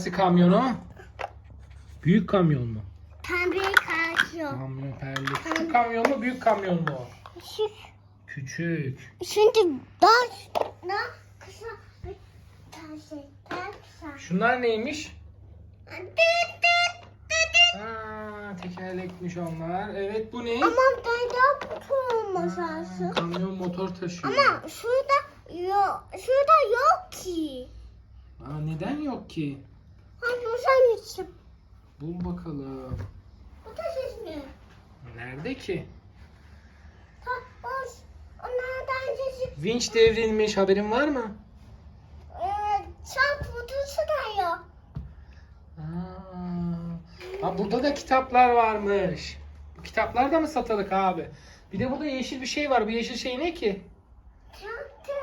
Nasıl kamyonu? Büyük kamyon mu? Pembe karşı. Kamyon perli. Küçük kamyon mu büyük kamyon mu? Şu, Küçük. şimdi daha ne kısa bir tane daha kısa. Şunlar neymiş? Düt düt düt. Aa, tekerlekmiş onlar. Evet bu ne? Ama daha bu masası. Aa, kamyon motor taşıyor. Ama şurada yok, şurada yok ki. Aa, neden yok ki? İçin. Bul bakalım. Bu da ses mi? Nerede ki? Tak boş. Onlardan sesi. Vinç devrilmiş. Haberin var mı? Evet, çarp kutusu da yok. Aa, Aa, burada da kitaplar varmış. Bu kitaplar da mı satılık abi? Bir de burada yeşil bir şey var. Bu yeşil şey ne ki? Traktör.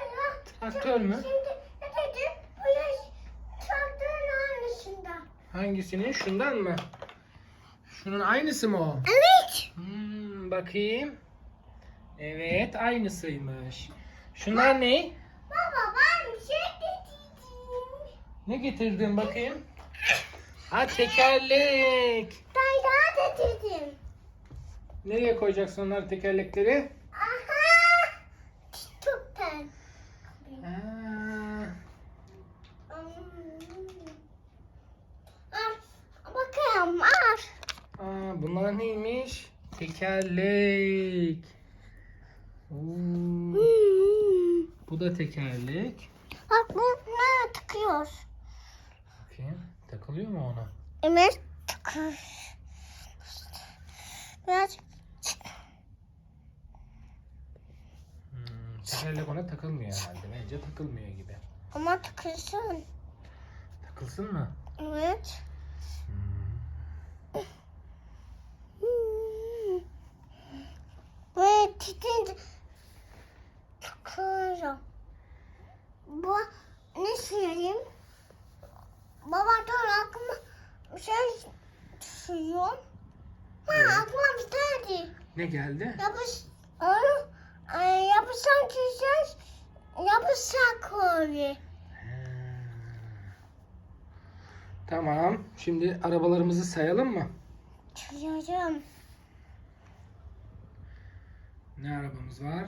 Traktör mü? Şimdi Hangisinin? Şundan mı? Şunun aynısı mı o? Evet. Hmm, bakayım. Evet, aynısıymış. Şunlar ne? Baba ben bir şey getirdim. Ne getirdin bakayım? Ha tekerlek. Ben daha getirdim. Nereye koyacaksın onları tekerlekleri? Aa, bunlar neymiş? Tekerlek. Oo, bu da tekerlek. Bak bu ne tıkıyor? Bakayım. Takılıyor mu ona? Evet tıkıyor. Biraz Hmm, tekerlek ona takılmıyor herhalde. Bence takılmıyor gibi. ama tıkırsın. Takılsın mı? Evet. Hmm. Hmm. Titince tıkıyorum. Bu ne söyleyeyim? Baba dur aklıma bir şey düşünüyorum. Ha Evet. aklıma bir tane Ne geldi? yapış onu ay, yapışan çizeceğiz. Yapışsak öyle. Tamam. Şimdi arabalarımızı sayalım mı? Çiziyorum. Ne arabamız var?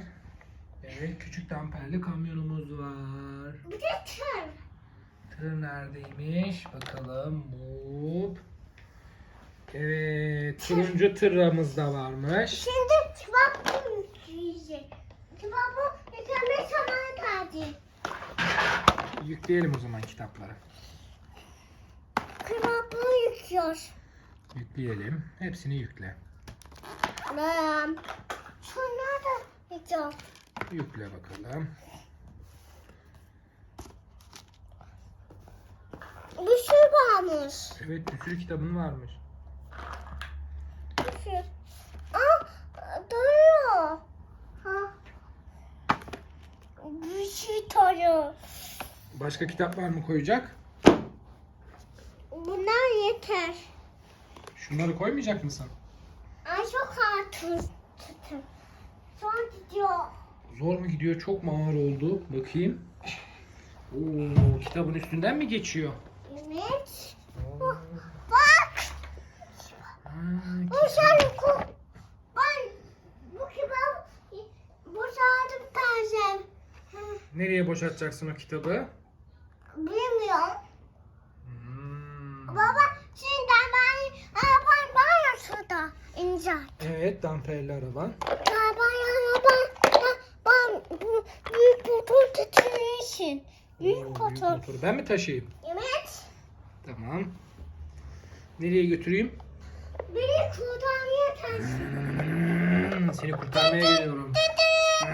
Evet, küçük damperli kamyonumuz var. Bir de tır. Tır neredeymiş? Bakalım. Hop. Evet, turuncu tırımız da varmış. Şimdi kebap yiyecek. Kebabı yıkamaya zamanı geldi. Yükleyelim o zaman kitapları. Kebabı yıkıyor. Yükleyelim. Hepsini yükle. Ben sonra da yıkıyor. Yükle bakalım. Bir sürü varmış. Evet, bir sürü kitabın varmış. Bir sürü. Aa, duruyor. Ha. Bir sürü duruyor. Başka kitap var mı koyacak? Bunlar yeter. Şunları koymayacak mısın? Ay çok tut- tutun. Sonra gidiyor. Zor mu gidiyor? Çok mu ağır oldu? Bakayım. Oo, kitabın üstünden mi geçiyor? Evet. Oo. Bak. Ha, Bu sen Ben bu kebap boşaldım tarzım. Nereye boşaltacaksın o kitabı? Bilmiyorum. Hmm. Baba şimdi ben araban var ya şurada. İnce. Evet, damperli araban. Araban araba. Ben bu büyük motor tutuyorsun. Oo, Büyük büyük motor. Ben mi taşıyayım? Evet. Tamam. Nereye götüreyim? Beni kurtarmaya çalışıyor. Hmm, seni kurtarmaya geliyorum. Hmm,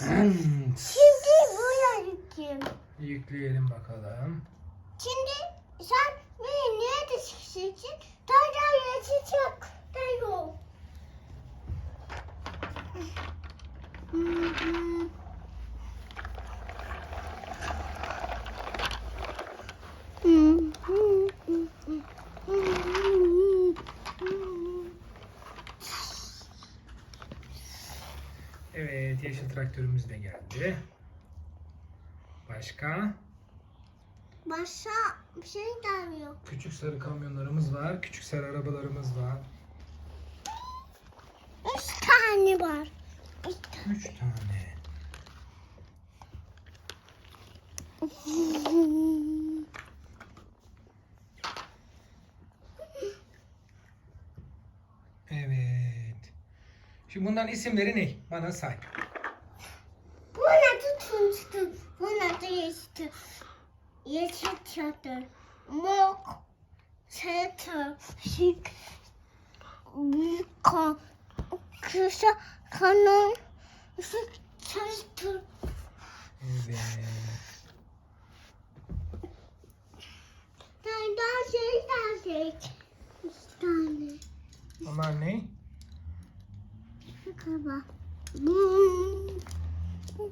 hmm. Şimdi buraya gideyim. Yükleyelim bakalım. Şimdi sen beni nerede çıkacaksın? Daha yetecek. Da yok. Evet, yeşil traktörümüz de geldi. Başka? Başka bir şey yok. Küçük sarı kamyonlarımız var. Küçük sarı arabalarımız var. Üç tane var. Üç tane. Evet. Şimdi bunların isimleri ne? Bana say. Bu adı tunçtu. Bu adı yeşildi. Yeşil çadır. Mok. Çatır. Şık. Büyük kan. Kısa kanon. Işık çatır. Evet. Daha şey şey. Üç tane. Onlar ne? Kaba. Hmm.